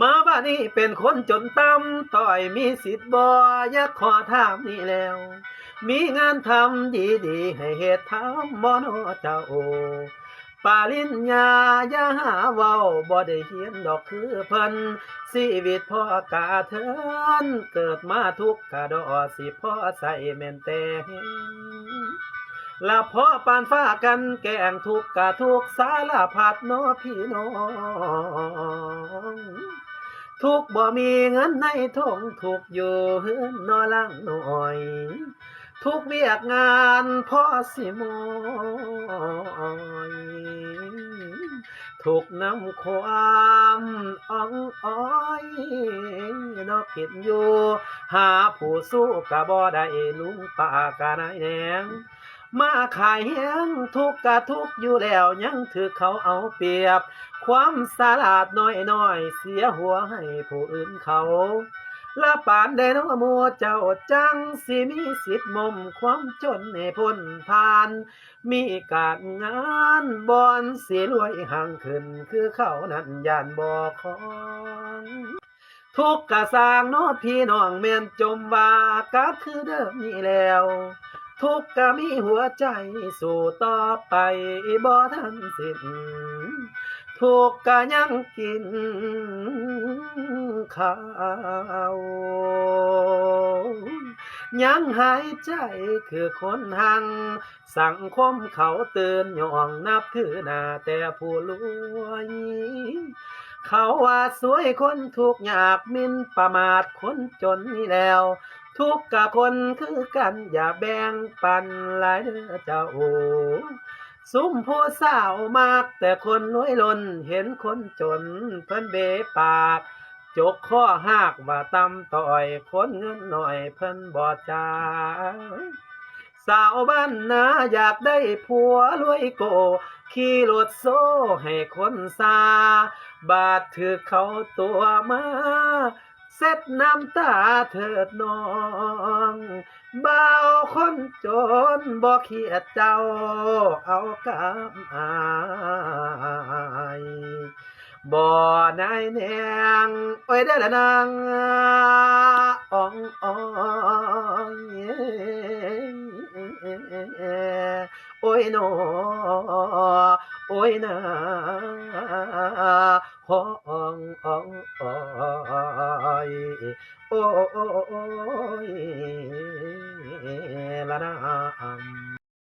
มาบ้านนี้เป็นคนจนต่ำต่อยมีสิทธิ์บอยากขอถามนี่แล้ว มีงานทำดีๆให้เหตุทำบ่นเจ้าปาลินญาอย่าหาเว้าบ่ได้เฮียนดอกคือเพิ่นชีวิตพ่อกาเทินเกิดมาทุกข์กะดอสิพ่อใส่แม่นแต่ละพ่อปานฟ้ากันแกงทุกข์กะทุกข์สารพัดน้อพี่น้อง ทุกบ่มีเงินในทงทุกอยู่เฮือนนอล่างหน่อย ทุกเวียกงานพ่อสิมอยทุกน้ำความอ่องอ้อยนอกเห็นอยู่ หาผู้สู้กะบ่ได้ลุงป่ากะนายแนง มาขายแหงทุกกะทุกอยู่แล้วยังถือเขาเอาเปรียบ ความสลาดน้อยน้อยๆเสียหัวให้ผู้อื่นเขาละปานได้น้อมัวเจ้าจังสิมีสิทธิ์มุมความจนให้พ้นผ่าน มีการงานบอนเสียรวยห่างขึ้นคือเขานั้นยานบ่อของทุกกะสร้างนอพี่น้องแม่นจมว่าก็คือเดิมนี่แล้ว ทุกข์ก็มีหัวใจสู่ต่อไปบ่ทันสิ้นทุกข์ก็ยังกินข้าวยังหายใจคือคนหัง สังคมเขาเตือนย่องนับถือหน้าแต่ผู้รวยเขาว่าสวยคนทุกข์ยากมินประมาทคนจนนี่แล้ว ทุกกับคนคือกันอย่าแบ่งปันหลายเด้อเจ้าซุ่มผู้สาวมาก แต่คนรวยล้นเห็นคนจนเพิ่นเบปาก จกข้อหากว่าตำต่อยคนเงินหน่อยเพิ่นบอดจาสาวบ้านนาอยากได้ผัวรวยโก ขี่รถโซ่ให้คนซา บาดถือเขาตัวมา เซ็ดน้ำตาเถิดน้องเบาคนจนบ่เขียดเจ้าเอากับอายบ่นายแนงโอ้ยได้ละนางอ่องอ้อยโอ้ยหนอโอ้ยนาห้องอ่องอ้อ โ